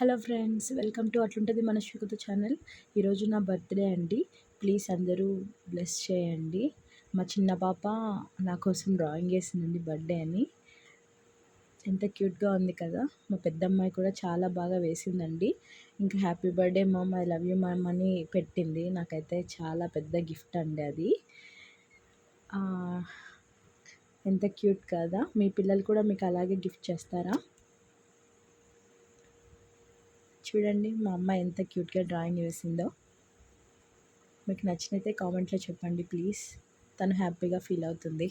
Hello friends welcome to అట్లుంటుంది మన Srikrutha channel. ఈరోజు నా బర్త్డే అండి. ప్లీజ్ అందరూ బ్లెస్ చేయండి. మా చిన్న పాప నా కోసం డ్రాయింగ్ వేసిందండి బర్త్డే అని. ఎంత క్యూట్గా ఉంది కదా. మా పెద్దమ్మాయి కూడా చాలా బాగా వేసిందండి. ఇంకా happy birthday mom I love you mom అని పెట్టింది. నాకైతే చాలా పెద్ద గిఫ్ట్ అండి అది. ఎంత క్యూట్ కదా. మీ పిల్లలు కూడా మీకు అలాగే గిఫ్ట్ చేస్తారా? చూడండి మా అమ్మ ఎంత క్యూట్గా డ్రాయింగ్ వేసిందో. మీకు నచ్చినైతే కామెంట్లో చెప్పండి ప్లీజ్. తను హ్యాపీగా ఫీల్ అవుతుంది.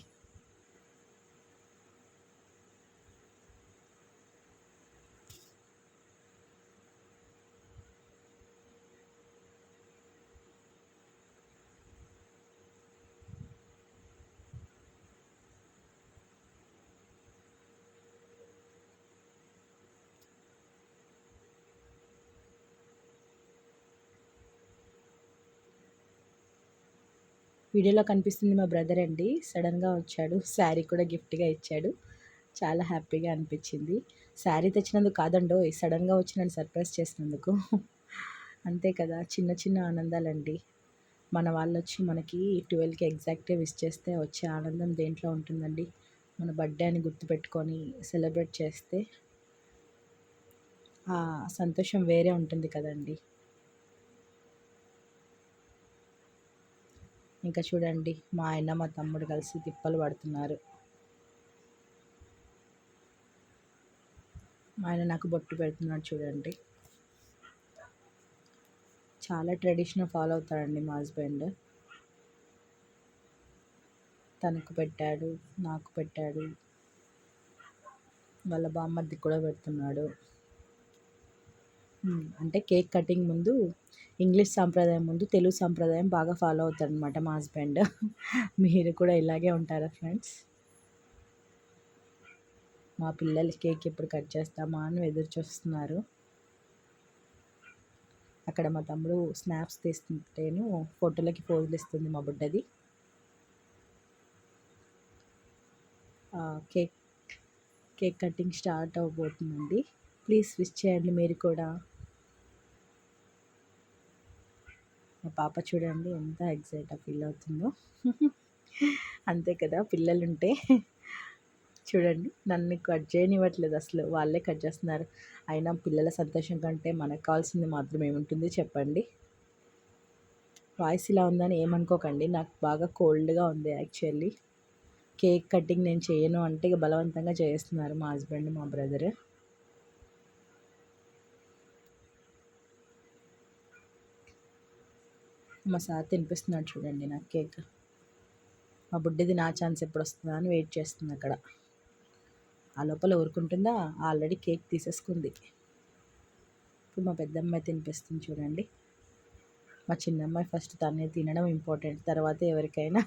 వీడియోలో కనిపిస్తుంది మా బ్రదర్ అండి. సడన్గా వచ్చాడు. శారీ కూడా గిఫ్ట్గా ఇచ్చాడు. చాలా హ్యాపీగా అనిపించింది. శారీ తెచ్చినందుకు కాదండో సడన్గా వచ్చి నన్ను సర్ప్రైజ్ చేసినందుకు. అంతే కదా చిన్న చిన్న ఆనందాలండి. మన వాళ్ళు వచ్చి మనకి ట్వెల్వ్కి ఎగ్జాక్ట్గా విష్ చేస్తే వచ్చే ఆనందం దేంట్లో ఉంటుందండి? మన బర్త్డే అని గుర్తుపెట్టుకొని సెలబ్రేట్ చేస్తే ఆ సంతోషం వేరే ఉంటుంది కదండి. ఇంకా చూడండి మా ఆయన మా తమ్ముడు కలిసి తిప్పలు పడుతున్నారు. మా ఆయన నాకు బొట్టు పెడుతున్నాడు చూడండి. చాలా ట్రెడిషనల్ ఫాలో అవుతాడండి మా హస్బెండ్. తనకు పెట్టాడు నాకు పెట్టాడు. వాళ్ళ బామ్మర్ది కూడా పెడుతున్నాడు. అంటే కేక్ కటింగ్ ముందు ఇంగ్లీష్ సాంప్రదాయం ముందు తెలుగు సాంప్రదాయం బాగా ఫాలో అవుతాడు అనమాట మా హస్బెండ్. మీరు కూడా ఇలాగే ఉంటారా ఫ్రెండ్స్? మా పిల్లలు కేక్ ఎప్పుడు కట్ చేస్తామా అని ఎదురు చూస్తున్నారు. అక్కడ మా తమ్ముడు స్నాప్స్ తీస్తుంటేను ఫోటోలకి పోజులు ఇస్తుంది మా బుడ్డది. కేక్ కేక్ కటింగ్ స్టార్ట్ అవబోతుందండి ప్లీజ్ విష్ చేయండి మీరు కూడా. మా పాప చూడండి ఎంత ఎగ్జైట్ ఫీల్ అవుతుందో. అంతే కదా పిల్లలుంటే. చూడండి నన్ను కట్ చేయనివ్వట్లేదు అసలు వాళ్ళే కట్ చేస్తున్నారు. అయినా పిల్లల సంతోషం కంటే మనకు కావాల్సింది మాత్రం ఏముంటుంది చెప్పండి. వాయిస్ ఇలా ఉందని ఏమనుకోకండి నాకు బాగా కోల్డ్గా ఉంది యాక్చువల్లీ. కేక్ కటింగ్ నేను చేయను అంటే ఇక బలవంతంగా చేస్తున్నారు మా హస్బెండ్ మా బ్రదర్. మా సార్ తినిపిస్తున్నాడు చూడండి నాకు కేక్. మా బుడ్డిది నా ఛాన్స్ ఎప్పుడు వస్తుందా అని వెయిట్ చేస్తుంది అక్కడ. ఆ లోపల ఊరుకుంటుందా? Already cake తీసేసుకుంది. ఇప్పుడు మా పెద్దమ్మాయి తినిపిస్తుంది చూడండి. మా చిన్నమ్మాయి ఫస్ట్ తనే తినడం ఇంపార్టెంట్. తర్వాత ఎవరికైనా.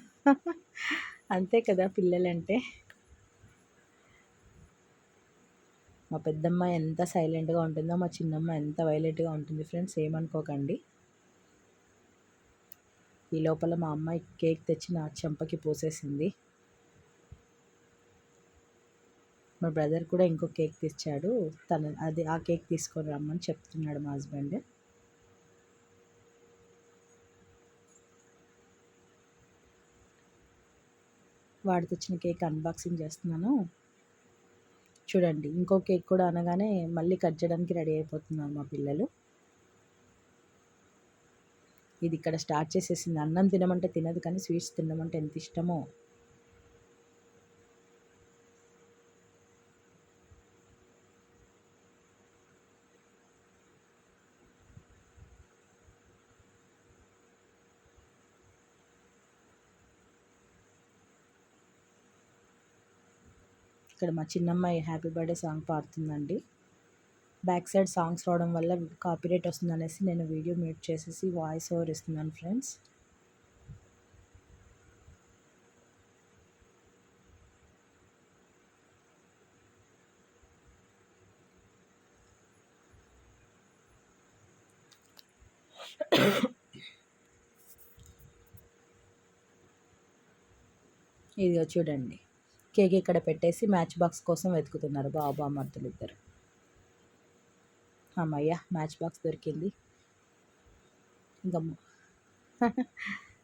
అంతే కదా పిల్లలంటే. మా పెద్దమ్మాయి ఎంత సైలెంట్గా ఉంటుందో మా చిన్నమ్మ ఎంత వైలెంట్గా ఉంటుంది ఫ్రెండ్స్ ఏమనుకోకండి. ఈ లోపల మా అమ్మాయి కేక్ తెచ్చి నా చెంపకి పోసేసింది. మా బ్రదర్ కూడా ఇంకో కేక్ తెచ్చాడు. తన అది ఆ కేక్ తీసుకొని రమ్మని చెప్తున్నాడు మా హస్బెండ్. వాడు తెచ్చిన కేక్ అన్బాక్సింగ్ చేస్తున్నాను. చూడండి ఇంకో కేక్ కూడా అనగానే మళ్ళీ కట్ చేయడానికి రెడీ అయిపోతున్నారు మా పిల్లలు. ఇది ఇక్కడ స్టార్ట్ చేసేసింది. అన్నం తినమంటే తినదు కానీ స్వీట్స్ తినమంటే ఎంత ఇష్టమో. ఇక్కడ మా చిన్నమ్మాయి హ్యాపీ బర్త్డే సాంగ్ పాడుతుందండి. బ్యాక్ సైడ్ సాంగ్స్ రావడం వల్ల కాపీరైట్ వస్తుంది అనేసి నేను వీడియో మ్యూట్ చేసేసి వాయిస్ ఓవర్ ఇస్తున్నాను ఫ్రెండ్స్. ఇదిగో చూడండి. కేక్ ఇక్కడ పెట్టేసి మ్యాచ్ బాక్స్ కోసం వెతుకుతున్నారు బాబా మర్తులు ఇద్దరు. అమ్మయ్య మ్యాచ్ బాక్స్ దొరికింది. ఇంకా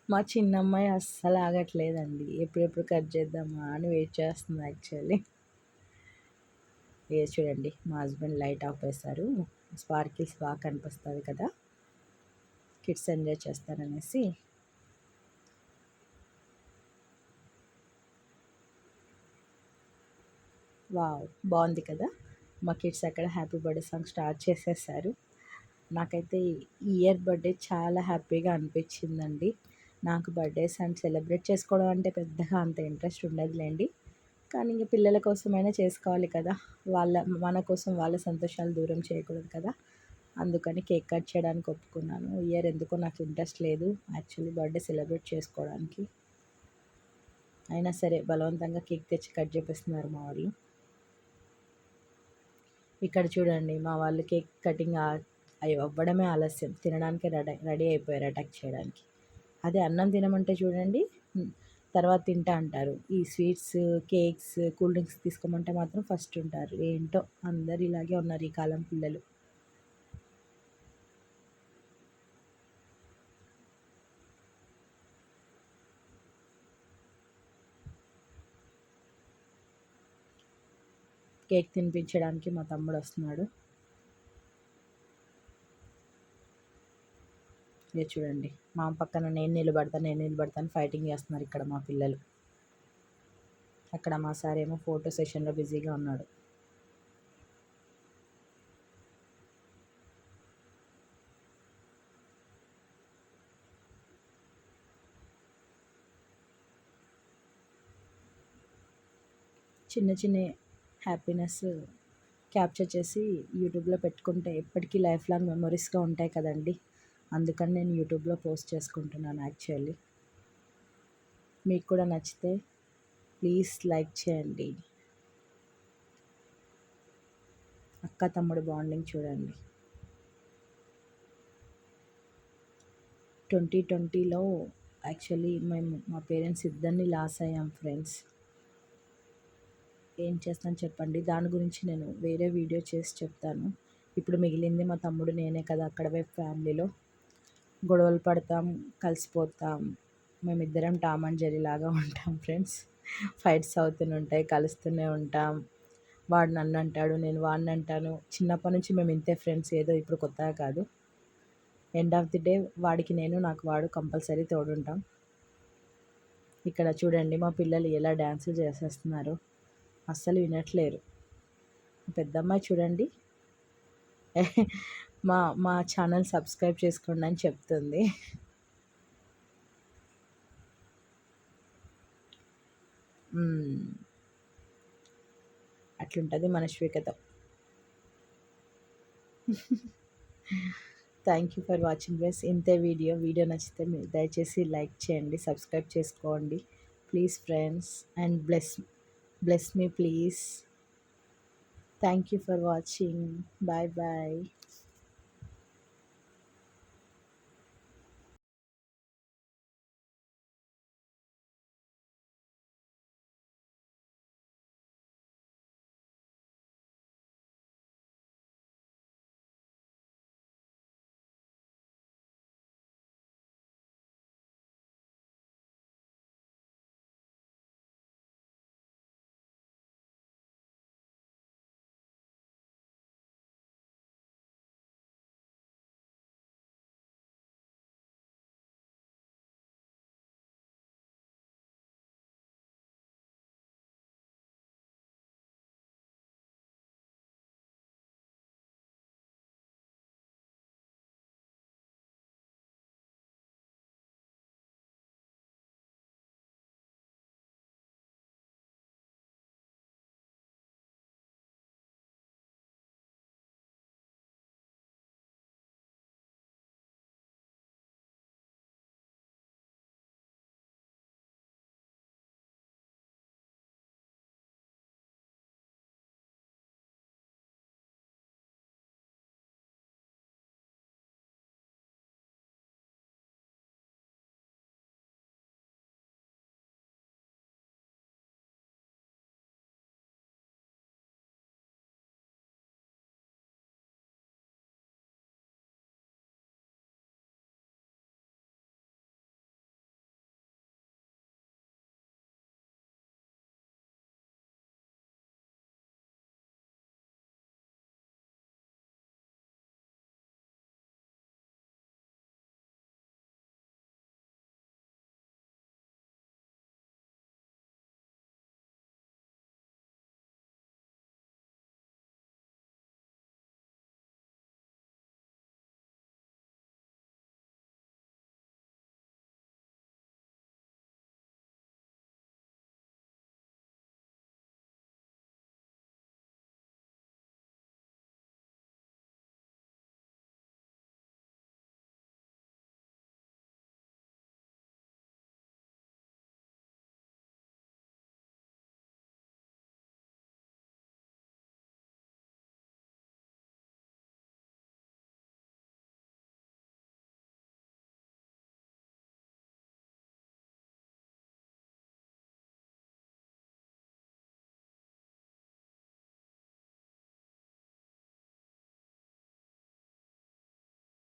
మా చిన్నమ్మాయి అస్సలు ఆగట్లేదండి. ఎప్పుడెప్పుడు కట్ చేద్దామా అని వెయిట్ చేస్తుంది యాక్చువల్లీ ఏ చూడండి మా హస్బెండ్ లైట్ ఆఫ్ వేస్తారు స్పార్కిల్స్ బాగా కనిపిస్తుంది కదా. Kids enjoy చేస్తారనేసి. వావ్ బాగుంది కదా. మా కిడ్స్ అక్కడ హ్యాపీ బర్త్డే సాంగ్ స్టార్ట్ చేసేసారు. నాకైతే ఈ ఇయర్ బర్త్డే చాలా హ్యాపీగా అనిపించిందండి. నాకు బర్త్డేస్ అండ్ సెలబ్రేట్ చేసుకోవడం అంటే పెద్దగా అంత ఇంట్రెస్ట్ ఉండదులేండి. కానీ ఇంక పిల్లల కోసమైనా చేసుకోవాలి కదా. వాళ్ళ మన కోసం వాళ్ళ సంతోషాలు దూరం చేయకూడదు కదా. అందుకని కేక్ కట్ చేయడానికి ఒప్పుకున్నాను. ఇయర్ ఎందుకో నాకు ఇంట్రెస్ట్ లేదు యాక్చువల్లీ బర్త్డే సెలబ్రేట్ చేసుకోవడానికి. అయినా సరే బలవంతంగా కేక్ తెచ్చి కట్ చేపిస్తున్నారు మా వాళ్ళు. ఇక్కడ చూడండి మా వాళ్ళు కేక్ కటింగ్ అవి అవ్వడమే ఆలస్యం. తినడానికి రెడీ రెడీ అయిపోయారు అటాక్ చేయడానికి. అదే అన్నం తినమంటే చూడండి తర్వాత తింటా అంటారు. ఈ స్వీట్స్ కేక్స్ కూల్ డ్రింక్స్ తీసుకోమంటే మాత్రం ఫస్ట్ ఉంటారు. ఏంటో అందరు ఇలాగే ఉన్నారు ఈ కాలం పిల్లలు. కేక్ తినిపించడానికి మా తమ్ముడు వస్తున్నాడు. ఇక చూడండి మా పక్కన నేను నిలబడతాను నేను నిలబడతాను ఫైటింగ్ చేస్తున్నారు ఇక్కడ మా పిల్లలు. అక్కడ మా సార్ ఏమో ఫోటో సెషన్లో బిజీగా ఉన్నాడు. చిన్న చిన్న హ్యాపీనెస్ క్యాప్చర్ చేసి యూట్యూబ్లో పెట్టుకుంటే ఎప్పటికీ లైఫ్ లాంగ్ మెమొరీస్గా ఉంటాయి కదండి. అందుకని నేను యూట్యూబ్లో పోస్ట్ చేసుకుంటున్నాను యాక్చువల్లీ. మీకు కూడా నచ్చితే ప్లీజ్ లైక్ చేయండి. అక్క తమ్ముడు బాండింగ్ చూడండి. ట్వంటీ ట్వంటీలో యాక్చువల్లీ మేము మా పేరెంట్స్ ఇద్దరిని లాస్ అయ్యాం ఫ్రెండ్స్. ఏం చేస్తాను చెప్పండి. దాని గురించి నేను వేరే వీడియో చేసి చెప్తాను. ఇప్పుడు మిగిలింది మా తమ్ముడు నేనే కదా అక్కడ వైపు ఫ్యామిలీలో. గొడవలు పడతాం కలిసిపోతాం. మేమిద్దరం టామ్ అండ్ జెరీ లాగా ఉంటాం ఫ్రెండ్స్. ఫైట్స్ అవుతూనే ఉంటాయి కలుస్తూనే ఉంటాం. వాడు నన్ను అంటాడు నేను వాడిని అంటాను. చిన్నప్పటి నుంచి మేము ఇంతే ఫ్రెండ్స్ ఏదో ఇప్పుడు కొత్తగా కాదు. ఎండ్ ఆఫ్ ది డే వాడికి నేను నాకు వాడు కంపల్సరీ తోడుంటాం. ఇక్కడ చూడండి మా పిల్లలు ఎలా డ్యాన్సులు చేసేస్తున్నారు. అస్సలు వినట్లేరు. పెద్దమ్మాయి చూడండి. మా మా ఛానల్ సబ్స్క్రైబ్ చేసుకోండి అని చెప్తుంది. అట్లుంటుంది మన శ్వేకత థ్యాంక్ యూ ఫర్ వాచింగ్ బెస్ ఇంతే వీడియో వీడియో నచ్చితే మీరు దయచేసి లైక్ చేయండి సబ్స్క్రైబ్ చేసుకోండి. Please friends and bless bless me please. Thank you for watching. Bye bye